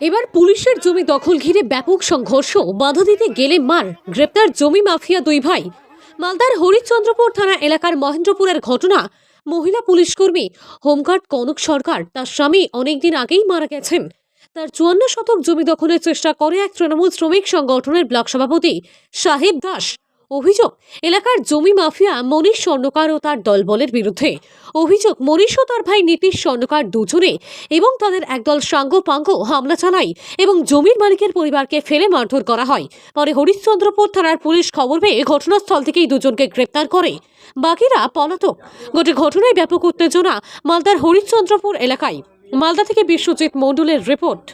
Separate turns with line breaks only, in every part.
এবার পুলিশের জমি দখল ঘিরে ব্যাপক সংঘর্ষ। বাধা দিতে গেলে মার, গ্রেপ্তার জমি মাফিয়া দুই ভাই। মালদার হরিশ্চন্দ্রপুর থানা এলাকার মহেন্দ্রপুরের ঘটনা। মহিলা পুলিশকর্মী হোমগার্ড কনক সরকার, তার স্বামী অনেকদিন আগেই মারা গেছেন। তার চুয়ান্ন শতক জমি দখলের চেষ্টা করে এক তৃণমূল শ্রমিক সংগঠনের ব্লক সভাপতি সাহেব দাস। অভিযোগ এলাকার জমি মাফিয়া মনীষ স্বর্ণকার ও তার দলবলের বিরুদ্ধে। অভিযোগ মনীষ ও তার ভাই নীতিশ স্বর্ণকার দুজনে এবং তাদের একদল সাঙ্গপাঙ্গ হামলা চালায় এবং জমির মালিকের পরিবারকে ফেলে মারধর করা হয়। পরে হরিশ্চন্দ্রপুর থানার পুলিশ খবর পেয়ে ঘটনাস্থল থেকেই দুজনকে গ্রেপ্তার করে। বাকিরা পলাতক। গোটে ঘটনায় ব্যাপক উত্তেজনা মালদার হরিশ্চন্দ্রপুর এলাকায়। মালদা থেকে বিশ্বজিৎ মণ্ডলের রিপোর্ট।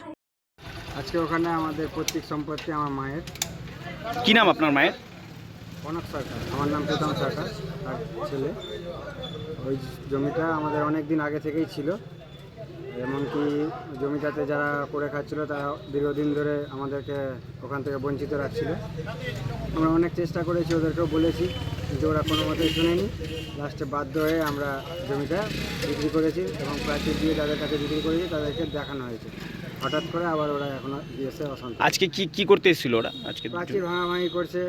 আজকে ওখানে আমাদের পৈতৃক সম্পত্তি আমার মায়ের।
কি নাম আপনার মায়ের?
কনক সরকার আমার নাম প্রীতম সরকার আর ছেলে। ওই জমিটা আমাদের অনেক দিন আগে থেকেই ছিল। এমনকি জমিটাতে যারা করে খাচ্ছিল তারা দীর্ঘদিন ধরে আমাদেরকে ওখান থেকে বঞ্চিত রাখছিল। আমরা অনেক চেষ্টা করেছি ওদেরকেও বলেছি কিন্তু ওরা কোনো মতেই শুনেনি। লাস্টে বাধ্য হয়ে আমরা জমিটা বিক্রি করেছি এবং প্রাচীর দিয়ে যাদের কাছে বিক্রি করেছি তাদেরকে দেখানো হয়েছে। হঠাৎ করে আবার ওরা এখনও দিয়েছে অশান্ত
আজকে কি কি করতে এসেছিল ওরা? আজকে
প্রাচীর ভাঙাভাঙি করছে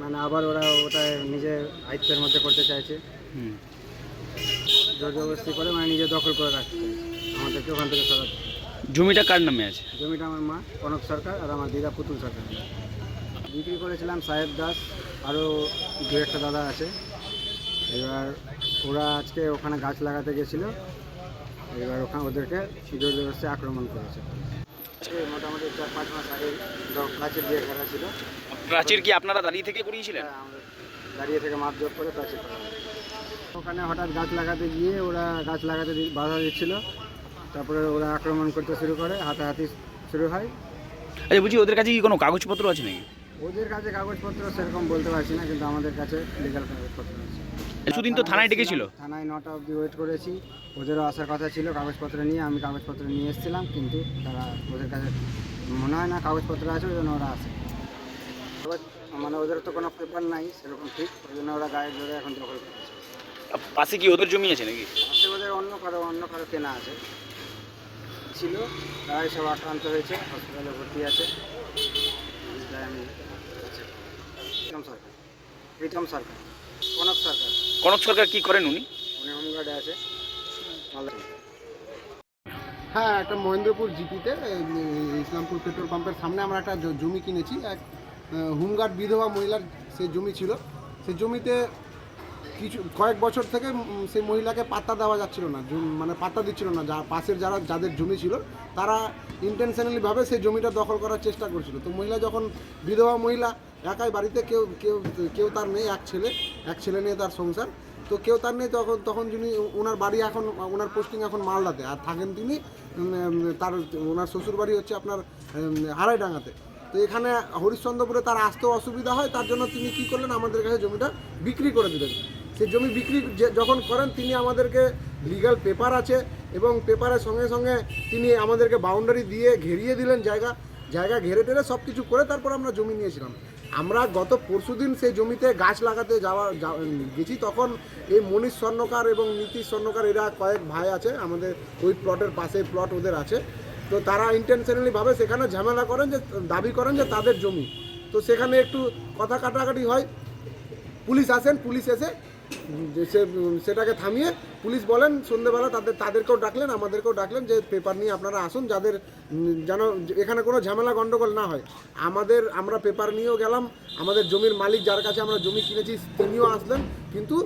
মানে আবার ওরা ওটা নিজের আয়ত্তের মধ্যে করতে চাইছে।
হুম।
জোর জবরদস্তি করে মানে নিজে দখল করে রাখতে চাইছে আমাদেরকে ওখান থেকে সরাতে।
জমিটা কার নামে আছে?
জমিটা আমার মা কনক সরকার আর আমার দিদা পুতুল সরকার। বিক্রি করেছিলাম সাহেব দাস আরও দু একটা দাদা আছে। এবার ওরা আজকে ওখানে গাছ লাগাতে গেছিল। এবার ওখানে ওদেরকে জোর জবরদস্তি আক্রমণ করেছে। মোটামুটি চার পাঁচ মাস আগে গাছের দিয়ে ঘেরা ছিল
প্রাচীর কি আপনারা দাঁড়িয়ে থেকে করিয়েছিলেন?
হ্যাঁ, দাঁড়িয়ে থেকে মাপজোক করে প্রাচীর করা ওখানে হঠাৎ গাছ লাগাতে গিয়ে ওরা গাছ লাগাতে বাধা দিচ্ছিল। তারপরে ওরা আক্রমণ করতে শুরু করে হাতাহাতি শুরু হয়।
আচ্ছা বলছি ওদের কাছে কি কোনো কাগজপত্র আছে নাকি?
ওদের কাছে কাগজপত্র সেরকম বলতে পারছি না কিন্তু আমাদের কাছে লিগাল কাগজপত্র আছে।
সুদিন তো থানায় ডেকেছিল?
থানায় নটা অবধি ওয়েট করেছি। ওদেরও আসার কথা ছিল কাগজপত্র নিয়ে আমি কাগজপত্র নিয়ে এসেছিলাম কিন্তু তারা ওদের কাছে মনে হয় না কাগজপত্র আছে ওই জন্য ওরা আসে মানে ওদের তো কোনো পেপার নাই সেরকম ঠিক ওই জন্য ওরা গায়ে ধরে এখন দখল করেছে।
পাশে কি ওদের জমি আছে নাকি?
পাশে ওদের অন্য কারও অন্য কারও কেনা আছে। ছিল তারাই সব আক্রান্ত হয়েছে হসপিটালে ভর্তি আছে। আমি প্রীতম সরকার। প্রীতম সরকার কনক সরকার।
কনক সরকার কি করেন উনি?
উনি হোমগার্ডে আছে।
হ্যাঁ একটা মহেন্দ্রপুর জিপিতে ইসলামপুর পেট্রোল পাম্পের সামনে আমরা একটা জমি কিনেছি। এক হোমগার্ড বিধবা মহিলার সে জমি ছিল। সে জমিতে কিছু, কয়েক বছর থেকে সেই মহিলাকে পাত্তা দেওয়া যাচ্ছিল না মানে পাত্তা দিচ্ছিল না, যা পাশের যারা, যাদের জমি ছিল, তারা ইন্টেনশনালিভাবে সেই জমিটা দখল করার চেষ্টা করছিল। তো মহিলা যখন বিধবা মহিলা, একাই বাড়িতে কেউ কেউ কেউ তার নেই, এক ছেলে এক ছেলে নিয়ে তার সংসার। তো কেউ তার নেই, তখন তখন যিনি, ওনার বাড়ি এখন, ওনার পোস্টিং এখন মালদাতে, আর থাকেন তিনি তার, ওনার শ্বশুর বাড়ি হচ্ছে আপনার হারাইডাঙ্গাতে। তো এখানে হরিশ্চন্দ্রপুরে তার আসতেও অসুবিধা হয়, তার জন্য তিনি কি করলেন, আমাদের কাছে জমিটা বিক্রি করে দিলেন। সেই জমি বিক্রি যখন করেন, তিনি আমাদেরকে লিগ্যাল পেপার আছে এবং পেপারের সঙ্গে সঙ্গে তিনি আমাদেরকে বাউন্ডারি দিয়ে ঘেরিয়ে দিলেন জায়গা। জায়গা ঘেরে টেরে সব কিছু করে তারপর আমরা জমি নিয়েছিলাম। আমরা গত পরশুদিন সেই জমিতে গাছ লাগাতে যাওয়া গেছি, তখন এই মনীষ স্বর্ণকার এবং নীতিশ স্বর্ণকার এরা কয়েক ভাই আছে, আমাদের ওই প্লটের পাশে প্লট ওদের আছে। তো তারা ইন্টেনশনালি ভাবে সেখানে ঝামেলা করেন যে, দাবি করেন যে তাদের জমি। তো সেখানে একটু কথা কাটাকাটি হয়। পুলিশ আসেন, পুলিশ এসে সে, সেটাকে থামিয়ে পুলিশ বলেন সন্ধ্যেবেলা তাদের, তাদেরকেও ডাকলেন, আমাদেরকেও ডাকলেন যে, পেপার নিয়ে আপনারা আসুন, যাদের, যেন, এখানে কোনো ঝামেলা গণ্ডগোল না হয়। আমাদের, আমরা পেপার নিয়েও গেলাম, আমাদের জমির মালিক যার কাছে আমরা জমি কিনেছি, তিনিও আসলেন, কিন্তু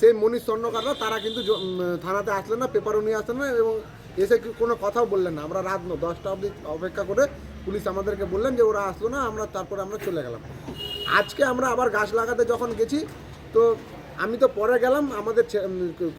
সেই মনীষ স্বর্ণকাররা, তারা কিন্তু থানাতে আসলেন না, পেপারও নিয়ে আসলেন না, এবং এসে কোনো কথাও বললেন না। আমরা রাত দশটা অবধি অপেক্ষা করে পুলিশ আমাদেরকে বললেন যে, ওরা আসলো না, আমরা তারপরে আমরা চলে গেলাম। আজকে আমরা আবার গাছ লাগাতে যখন গেছি, তো আমি তো পরে গেলাম, আমাদের